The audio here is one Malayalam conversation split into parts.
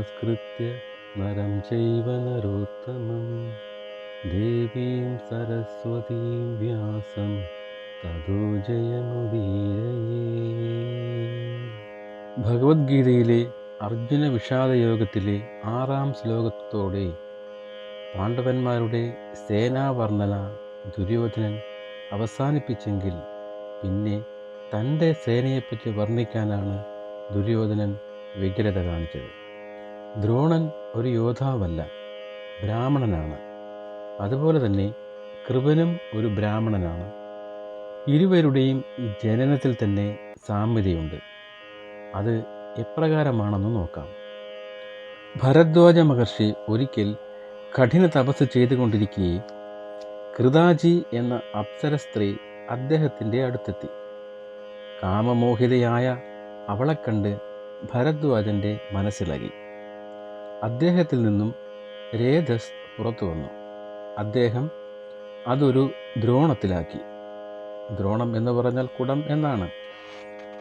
നമസ്കൃത്യ നരം ചൈവ നരോത്തമം ദേവീം സരസ്വതീം വ്യാസം തതോ ജയമുദീരയേ. ഭഗവത്ഗീതയിലെ അർജുന വിഷാദയോഗത്തിലെ ആറാം ശ്ലോകത്തോടെ പാണ്ഡവന്മാരുടെ സേനാവർണന ദുര്യോധനൻ അവസാനിപ്പിച്ചെങ്കിൽ പിന്നെ തന്റെ സേനയെപ്പറ്റി വർണിക്കാനാണ് ദുര്യോധനൻ വ്യഗ്രത കാണിച്ചത്. ദ്രോണൻ ഒരു യോദ്ധാവല്ല ബ്രാഹ്മണനാണ്. അതുപോലെ തന്നെ കൃപനും ഒരു ബ്രാഹ്മണനാണ്. ഇരുവരുടെയും ജനനത്തിൽ തന്നെ സാമ്യതയുണ്ട്. അത് എപ്രകാരമാണെന്ന് നോക്കാം. ഭരദ്വാജ മഹർഷി ഒരിക്കൽ കഠിന തപസ് ചെയ്തുകൊണ്ടിരിക്കെ കൃതാജി എന്ന അപ്സര സ്ത്രീ അദ്ദേഹത്തിന്റെ അടുത്തെത്തി. കാമമോഹിതയായ അവളെ കണ്ട് ഭരദ്വാജന്റെ മനസ്സിളകി അദ്ദേഹത്തിൽ നിന്നും രേതസ് പുറത്തു വന്നു. അദ്ദേഹം അതൊരു ദ്രോണത്തിലാക്കി. ദ്രോണം എന്ന് പറഞ്ഞാൽ കുടം എന്നാണ്.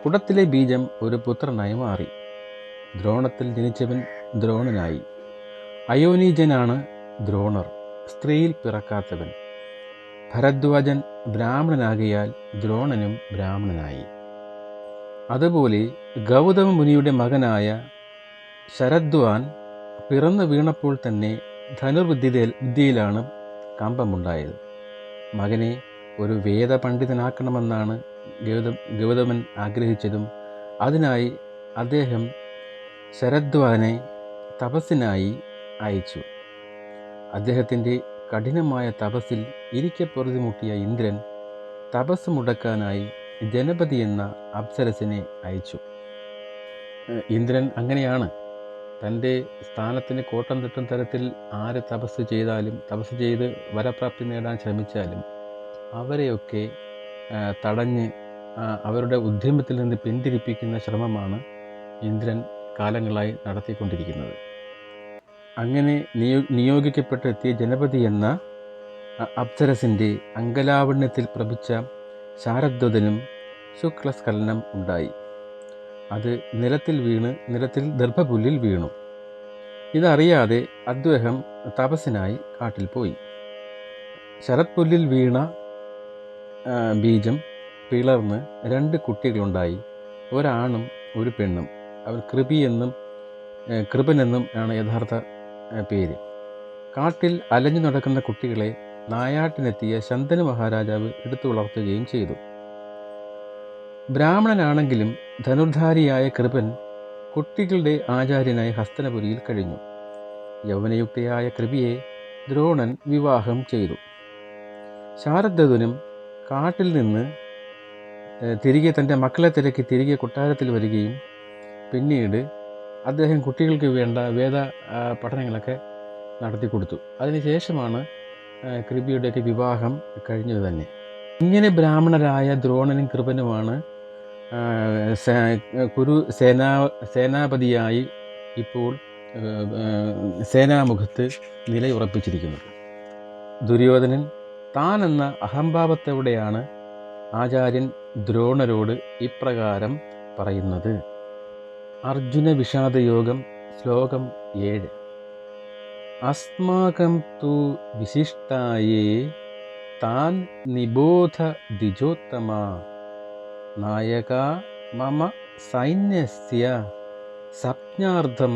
കുടത്തിലെ ബീജം ഒരു പുത്രനായി മാറി. ദ്രോണത്തിൽ ജനിച്ചവൻ ദ്രോണനായി. അയോനീജനാണ് ദ്രോണർ. സ്ത്രീയിൽ പിറക്കാത്തവൻ. ഭരദ്വാജൻ ബ്രാഹ്മണനാകിയാൽ ദ്രോണനും ബ്രാഹ്മണനായി. അതുപോലെ ഗൗതമ മുനിയുടെ മകനായ ശരദ്വാൻ പിറന്നു വീണപ്പോൾ തന്നെ ധനുർവിദ്യ വിദ്യയിലാണ് കമ്പമുണ്ടായത്. മകനെ ഒരു വേദപണ്ഡിതനാക്കണമെന്നാണ് ഗൗതം ഗൗതമൻ ആഗ്രഹിച്ചതും അതിനായി അദ്ദേഹം ശരദ്വാനെ തപസ്സിനായി അയച്ചു. അദ്ദേഹത്തിന്റെ കഠിനമായ തപസ്സിൽ ഇരിക്കെ പൊറുതിമുട്ടിയ ഇന്ദ്രൻ തപസ് മുടക്കാനായി ജനപതി എന്ന അപ്സരസിനെ അയച്ചു. ഇന്ദ്രൻ അങ്ങനെയാണ് തന്റെ സ്ഥാനത്തിന് കോട്ടം തട്ടും തരത്തിൽ ആര് തപസ് ചെയ്താലും തപസ് ചെയ്ത് വരപ്രാപ്തി നേടാൻ ശ്രമിച്ചാലും അവരെയൊക്കെ തടഞ്ഞ് അവരുടെ ഉദ്യമത്തിൽ നിന്ന് പിന്തിരിപ്പിക്കുന്ന ശ്രമമാണ് ഇന്ദ്രൻ കാലങ്ങളായി നടത്തിക്കൊണ്ടിരിക്കുന്നത്. അങ്ങനെ നിയോ നിയോഗിക്കപ്പെട്ടെത്തിയ ജനപതി എന്ന അപ്സരസിന്റെ അങ്കലാവണ്യത്തിൽ പ്രഭിച്ച ശാരദ്വതനും ശുക്ലസ്ഖലനം ഉണ്ടായി. അത് നിലത്തിൽ വീണ് നിലത്തിൽ ദർഭപുല്ലിൽ വീണു. ഇതറിയാതെ അദ്ദേഹം തപസ്സിനായി കാട്ടിൽ പോയി. ശരത്പുല്ലിൽ വീണ ആ, ബീജം പിളർന്ന് രണ്ട് കുട്ടികളുണ്ടായി. ഒരാണും ഒരു പെണ്ണും. അവർ കൃപി എന്നും കൃപനെന്നും ആണ് യഥാർത്ഥ പേര്. കാട്ടിൽ അലഞ്ഞു നടക്കുന്ന കുട്ടികളെ നായാട്ടിനെത്തിയ ശന്തനു മഹാരാജാവ് എടുത്തു വളർത്തുകയും ചെയ്തു. ബ്രാഹ്മണനാണെങ്കിലും ധനുർധാരിയായ കൃപൻ കുട്ടികളുടെ ആചാര്യനായി ഹസ്തനപുരിയിൽ കഴിഞ്ഞു. യൗവനയുക്തയായ കൃപിയെ ദ്രോണൻ വിവാഹം ചെയ്തു. ശാരദനും കാട്ടിൽ നിന്ന് തിരികെ തന്റെ മക്കളെ തിരക്കി തിരികെ കൊട്ടാരത്തിൽ വരികയും പിന്നീട് അദ്ദേഹം കുട്ടികൾക്ക് വേണ്ട വേദ പഠനങ്ങളൊക്കെ നടത്തി കൊടുത്തു. അതിനുശേഷമാണ് കൃപിയുടെയൊക്കെ വിവാഹം കഴിഞ്ഞത് തന്നെ. ഇങ്ങനെ ബ്രാഹ്മണരായ ദ്രോണനും കൃപനുമാണ് കുരു സേനാ സേനാപതിയായി ഇപ്പോൾ സേനാമുഖത്ത് നിലയുറപ്പിച്ചിരിക്കുന്നത് ദുര്യോധനൻ താൻ എന്ന അഹംഭാവത്തോടെയാണ് ആചാര്യൻ ദ്രോണരോട് ഇപ്രകാരം പറയുന്നത്? അർജുന വിഷാദയോഗം ശ്ലോകം ഏഴ്. അസ്മാകം തു വിശിഷ്ടായേ താൻ നിബോധ ദ്വിജോത്തമ നായക മമ സൈന്യസ്യ സപ്ഞാർത്ഥം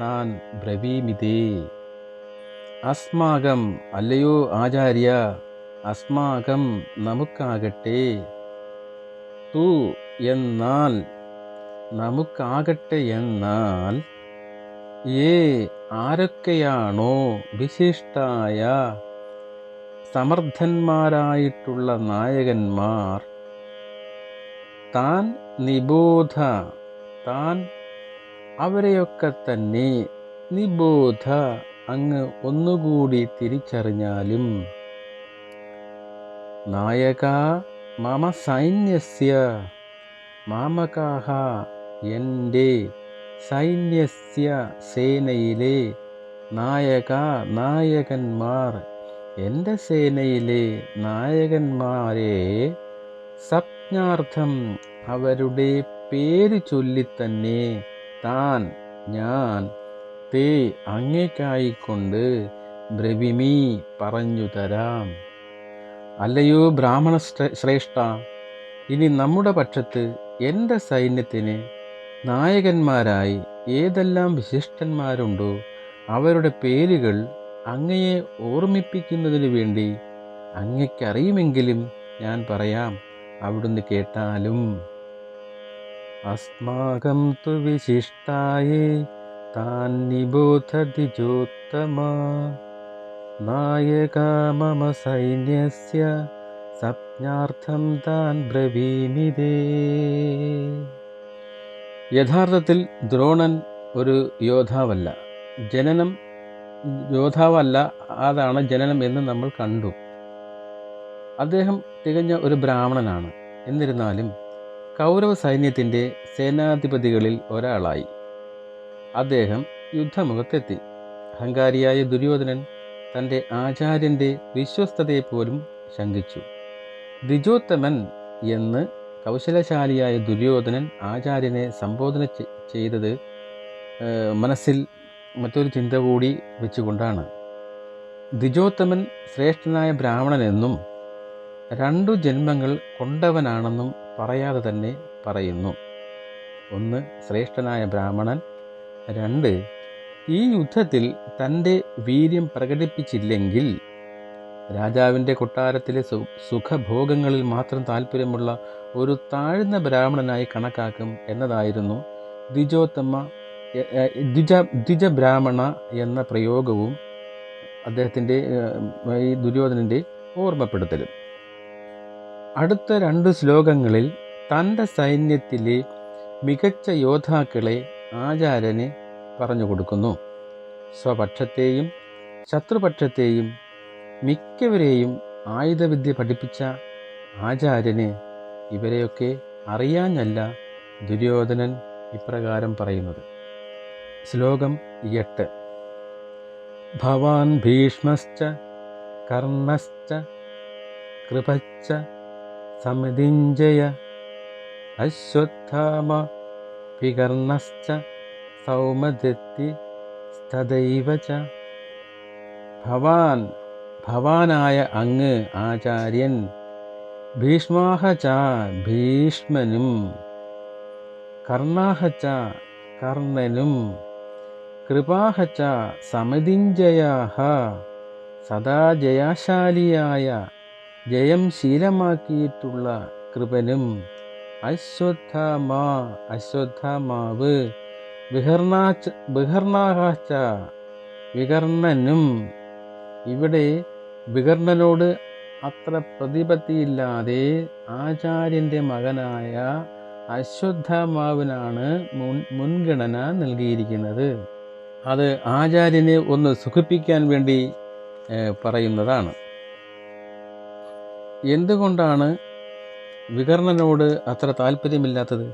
താൻ ബ്രവീമിതേ. അസ്മാകം അല്ലയോ ആചാര്യ അസ്മാകം നമുക്കാകട്ടെ. തു എന്നാൽ നമുക്കാകട്ടെ എന്നാൽ ഏ ആരൊക്കെയാണോ വിശിഷ്ടായ സമർത്ഥന്മാരായിട്ടുള്ള നായകന്മാർ താൻ നിബോധ. താൻ അവരെയൊക്കെ തന്നെ നിബോധ. അങ്ങ് ഒന്നുകൂടി തിരിച്ചറിഞ്ഞാലും. നായക മമ സൈന്യസ്യ. മാമകാഹ എന്റെ സൈന്യസ്യ സേനയിലെ നായക നായകന്മാർ. എന്റെ സേനയിലെ നായകന്മാരെ സപ്ഞാർത്ഥം അവരുടെ പേര് ചൊല്ലിത്തന്നെ താൻ ഞാൻ തേ അങ്ങേക്കായിക്കൊണ്ട് ബ്രവിമി പറഞ്ഞു തരാം. അല്ലയോ ബ്രാഹ്മണ ശ്രേഷ്ഠ ഇനി നമ്മുടെ പക്ഷത്ത് എന്റെ സൈന്യത്തിന് നായകന്മാരായി ഏതെല്ലാം വിശിഷ്ടന്മാരുണ്ടോ അവരുടെ പേരുകൾ അങ്ങയെ ഓർമ്മിപ്പിക്കുന്നതിനു വേണ്ടി അങ്ങയ്ക്കറിയുമെങ്കിലും ഞാൻ പറയാം. അവിടുന്ന് കേട്ടാലും അസ്മാകം തു വിശിഷ്ടായേ താൻ നിബോധതിജോത്തമ നായക മമ സൈന്യസ്യ സ്വപ്നാർത്ഥം താൻ ബ്രവീമിതേ. യഥാർത്ഥത്തിൽ ദ്രോണൻ ഒരു യോദ്ധാവല്ല. ജനനം യോദ്ധാവല്ല അതാണ് ജനനം എന്ന് നമ്മൾ കണ്ടു. അദ്ദേഹം തികഞ്ഞ ഒരു ബ്രാഹ്മണനാണ്. എന്നിരുന്നാലും കൗരവ സൈന്യത്തിന്റെ സേനാധിപതികളിൽ ഒരാളായി. അദ്ദേഹം യുദ്ധമുഖത്തെത്തി. അഹങ്കാരിയായ ദുര്യോധനൻ തന്റെ ആചാര്യന്റെ വിശ്വസ്തതയെപ്പോലും ശങ്കിച്ചു. ദ്വിജോത്തമൻ എന്ന് കൗശലശാലിയായ ദുര്യോധനൻ ആചാര്യനെ സംബോധന ചെയ്തത് മനസ്സിൽ മറ്റൊരു ചിന്ത കൂടി വെച്ചുകൊണ്ടാണ്. ദ്വിജോത്തമൻ ശ്രേഷ്ഠനായ ബ്രാഹ്മണനെന്നും രണ്ടു ജന്മങ്ങൾ കൊണ്ടവനാണെന്നും പറയാതെ തന്നെ പറയുന്നു. ഒന്ന് ശ്രേഷ്ഠനായ ബ്രാഹ്മണൻ. രണ്ട് ഈ യുദ്ധത്തിൽ തന്റെ വീര്യം പ്രകടിപ്പിച്ചില്ലെങ്കിൽ രാജാവിന്റെ കൊട്ടാരത്തിലെ സുഖഭോഗങ്ങളിൽ മാത്രം താല്പര്യമുള്ള ഒരു താഴ്ന്ന ബ്രാഹ്മണനായി കണക്കാക്കും എന്നതായിരുന്നു ദ്വിജോത്തമ ദ്വിജ ബ്രാഹ്മണ എന്ന പ്രയോഗവും അദ്ദേഹത്തിന്റെ ഈ ദുര്യോധനന്റെ ഓർമ്മപ്പെടുത്തലും. അടുത്ത രണ്ട് ശ്ലോകങ്ങളിൽ തന്റെ സൈന്യത്തിലെ മികച്ച യോദ്ധാക്കളെ ആചാര്യന് പറഞ്ഞു കൊടുക്കുന്നു. സ്വപക്ഷത്തെയും ശത്രുപക്ഷത്തെയും മിക്കവരെയും ആയുധവിദ്യ പഠിപ്പിച്ച ആചാര്യന് ഇവരെയൊക്കെ അറിയാഞ്ഞല്ല ദുര്യോധനൻ ഇപ്രകാരം പറയുന്നത്. ശ്ലോകം എട്ട്. ഭവാൻ ഭീഷ്മശ്ച കർണശ്ച കൃപശ്ച സമിതിഞ്ജയ അശ്വത്ഥാമ വികർണശ്ച സൗമദത്തി സ്ഥതൈവ ച. ഭവാൻ ഭവാനായ അങ്ങ് ആചാര്യൻ ഭീഷ്മാഹ ച ഭീഷ്മനും കർണാഹ ച കർണനും കൃപാഹ ച സമിതിഞ്ജയാഹ സദാ ജയാശാലിയായ ജയം ശീലമാക്കിയിട്ടുള്ള കൃപനും അശ്വത്ഥമ അശ്വത്ഥമാവ് വിഹർണാച്ച വികർണനും. ഇവിടെ വികർണനോട് അത്ര പ്രതിപത്തിയില്ലാതെ ആചാര്യന്റെ മകനായ അശ്വത്ഥമാവിനാണ് മുൻ മുൻഗണന നൽകിയിരിക്കുന്നത്. അത് ആചാര്യനെ ഒന്ന് സുഖിപ്പിക്കാൻ വേണ്ടി പറയുന്നതാണ്. എന്തുകൊണ്ടാണ് വികർണനോട് അത്ര താല്പര്യമില്ലാത്തത്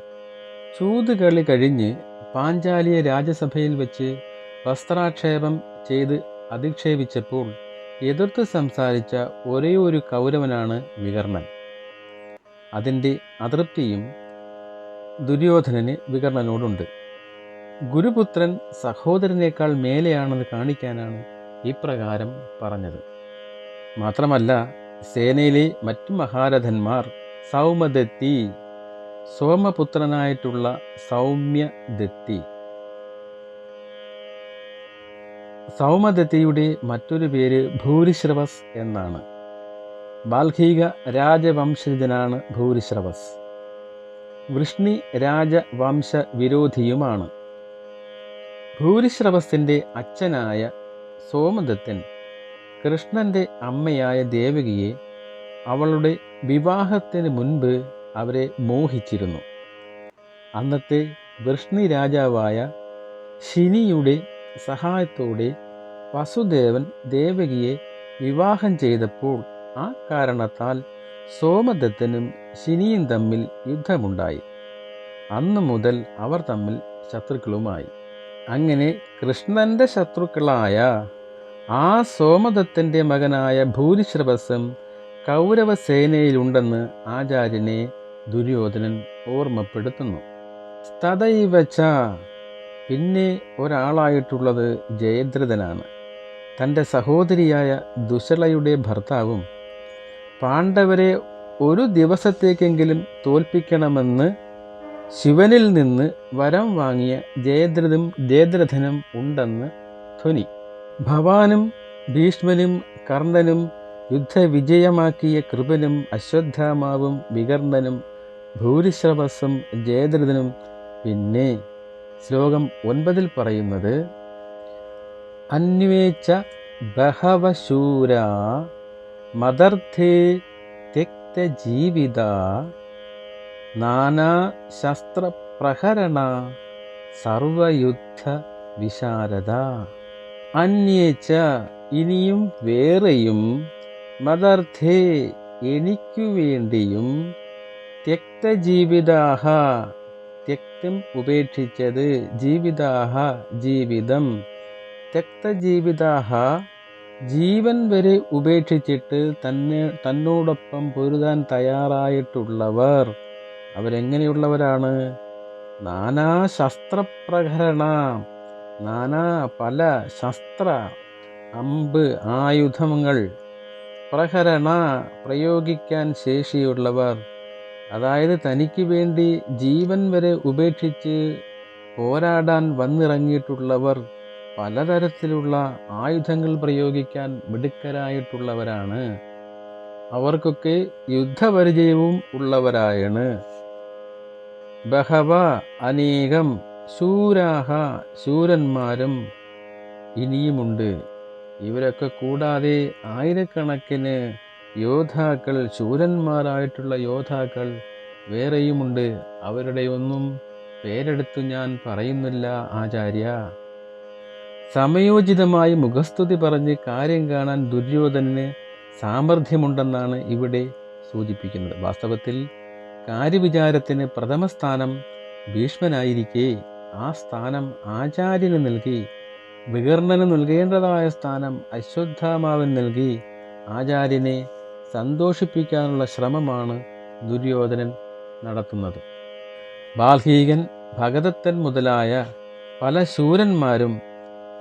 ചൂതുകളി കഴിഞ്ഞ് പാഞ്ചാലിയെ രാജ്യസഭയിൽ വെച്ച് വസ്ത്രാക്ഷേപം ചെയ്ത് അധിക്ഷേപിച്ചപ്പോൾ എതിർത്ത് സംസാരിച്ച ഒരേ ഒരു കൗരവനാണ് വികർണൻ. അതിന്റെ അതൃപ്തിയും ദുര്യോധനന് വികർണനോടുണ്ട്. ഗുരുപുത്രൻ സഹോദരനേക്കാൾ മേലെയാണെന്ന് കാണിക്കാനാണ് ഇപ്രകാരം പറഞ്ഞത്. മാത്രമല്ല സേനയിലെ മറ്റു മഹാരഥന്മാർ സൗമദത്തി സോമപുത്രനായിട്ടുള്ള സൗമ്യദത്തി. സൗമദത്തിയുടെ മറ്റൊരു പേര് ഭൂരിശ്രവസ് എന്നാണ്. ബാൽഹീക രാജവംശജനാണ് ഭൂരിശ്രവസ്. വൃഷ്ണി രാജവംശ വിരോധിയുമാണ് ഭൂരിശ്രവസിന്റെ അച്ഛനായ സോമദത്തൻ കൃഷ്ണന്റെ അമ്മയായ ദേവകിയെ അവളുടെ വിവാഹത്തിന് മുൻപ് അവരെ മോഹിച്ചിരുന്നു. അന്നത്തെ വൃഷ്ണി രാജാവായ ശിനിയുടെ സഹായത്തോടെ വസുദേവൻ ദേവകിയെ വിവാഹം ചെയ്തപ്പോൾ ആ കാരണത്താൽ സോമദത്തനും ശിനിയും തമ്മിൽ യുദ്ധമുണ്ടായി. അന്നു മുതൽ അവർ തമ്മിൽ ശത്രുക്കളുമായി. അങ്ങനെ കൃഷ്ണന്റെ ശത്രുക്കളായ ആ സോമദത്തന്റെ മകനായ ഭൂരിശ്രവസം കൗരവസേനയിലുണ്ടെന്ന് ആചാര്യനെ ദുര്യോധനൻ ഓർമ്മപ്പെടുത്തുന്നു. സ്തതൈവച്ച പിന്നെ ഒരാളായിട്ടുള്ളത് ജയദ്രഥനാണ്. തന്റെ സഹോദരിയായ ദുശളയുടെ ഭർത്താവും പാണ്ഡവരെ ഒരു ദിവസത്തേക്കെങ്കിലും തോൽപ്പിക്കണമെന്ന് ശിവനിൽ നിന്ന് വരം വാങ്ങിയ ജയദ്രഥും ജയദ്രഥനും ഉണ്ടെന്ന് ധ്വനി. ഭവാനും ഭീഷ്മനും കർണനും യുദ്ധവിജയമാക്കിയ കൃപനും അശ്വത്ഥാമാവും വികർണനും ഭൂരിശ്രവസും ജയദ്രഥനും പിന്നെ ശ്ലോകം ഒൻപതിൽ പറയുന്നത് അന്വേച്ച ബഹവശൂര മദർഥേ ത്യക്തജീവിത നാനാശസ്ത്രപ്രഹരണ സർവയുദ്ധ വിശാരദ. അന്യേച്ച ഇനിയും വേറെയും മദർഥേ എനിക്കു വേണ്ടിയും ത്യക്തജീവിതാഹ ത്യക്തം ഉപേക്ഷിച്ചത് ജീവിതാഹ ജീവിതം. ത്യക്തജീവിതാഹ ജീവൻ വരെ ഉപേക്ഷിച്ചിട്ട് തന്നെ തന്നോടൊപ്പം പൊരുതാൻ തയ്യാറായിട്ടുള്ളവർ. അവരെങ്ങനെയുള്ളവരാണ്? നാനാ ശസ്ത്രപ്രഹരണ നാനാ പല ശസ്ത്ര അമ്പ് ആയുധങ്ങൾ പ്രഹരണ പ്രയോഗിക്കാൻ ശേഷിയുള്ളവർ. അതായത് തനിക്ക് വേണ്ടി ജീവൻ വരെ ഉപേക്ഷിച്ച് പോരാടാൻ വന്നിറങ്ങിയിട്ടുള്ളവർ പലതരത്തിലുള്ള ആയുധങ്ങൾ പ്രയോഗിക്കാൻ മിടുക്കരായിട്ടുള്ളവരാണ്. അവർക്കൊക്കെ യുദ്ധപരിചയവും ഉള്ളവരായാണ്. ബഹവ അനേകം ശൂരാഹ സൂരന്മാരും ഇനിയുമുണ്ട്. ഇവരൊക്കെ കൂടാതെ ആയിരക്കണക്കിന് യോദ്ധാക്കൾ ശൂരന്മാരായിട്ടുള്ള യോദ്ധാക്കൾ വേറെയുമുണ്ട്. അവരുടെ ഒന്നും പേരെടുത്തു ഞാൻ പറയുന്നില്ല ആചാര്യ. സമയോചിതമായി മുഖസ്തുതി പറഞ്ഞ് കാര്യം കാണാൻ ദുര്യോധനന് സാമർഥ്യമുണ്ടെന്നാണ് ഇവിടെ സൂചിപ്പിക്കുന്നത്. വാസ്തവത്തിൽ കാര്യവിചാരത്തിന് പ്രഥമ സ്ഥാനം ഭീഷ്മനായിരിക്കെ. ആ സ്ഥാനം ആചാര്യന് നൽകി വികർണന് നൽകേണ്ടതായ സ്ഥാനം അശ്വത്ഥാമാവൻ നൽകി ആചാര്യനെ സന്തോഷിപ്പിക്കാനുള്ള ശ്രമമാണ് ദുര്യോധനൻ നടത്തുന്നത്. ബാൽഹീകൻ ഭഗതത്തൻ മുതലായ പല ശൂരന്മാരും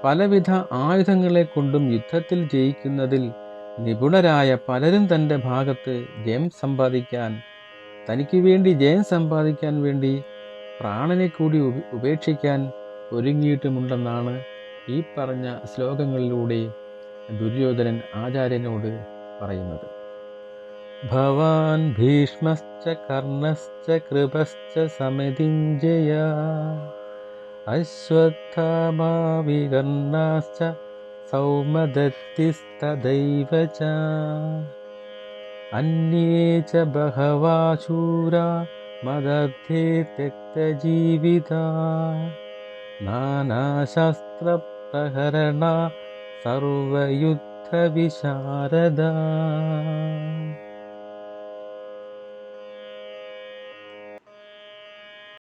പലവിധ ആയുധങ്ങളെ കൊണ്ടും യുദ്ധത്തിൽ ജയിക്കുന്നതിൽ നിപുണരായ പലരും തന്റെ ഭാഗത്ത് ജയം സമ്പാദിക്കാൻ തനിക്ക് വേണ്ടി ജയം സമ്പാദിക്കാൻ വേണ്ടി പ്രാണനെ കൂടി ഉപ- ഉപേക്ഷിക്കാൻ ഒരുങ്ങിയിട്ടുമുണ്ടെന്നാണ് ഈ പറഞ്ഞ ശ്ലോകങ്ങളിലൂടെ ദുര്യോധനൻ ആചാര്യനോട് പറയുന്നത്. ഭവാൻ ഭീഷ്മശ്ച കർണശ്ച കൃപശ്ച സമിതിഞ്ജയ അശ്വത്ഥാമാവികർണാശ്ച സൗമദത്തിസ്തദൈവ അന്യേ ച ബഹവാ ശൂരാ നിത്യജീവിത നാനാശാസ്ത്രപ്രഹരണ സർവയുദ്ധ വിശാരദ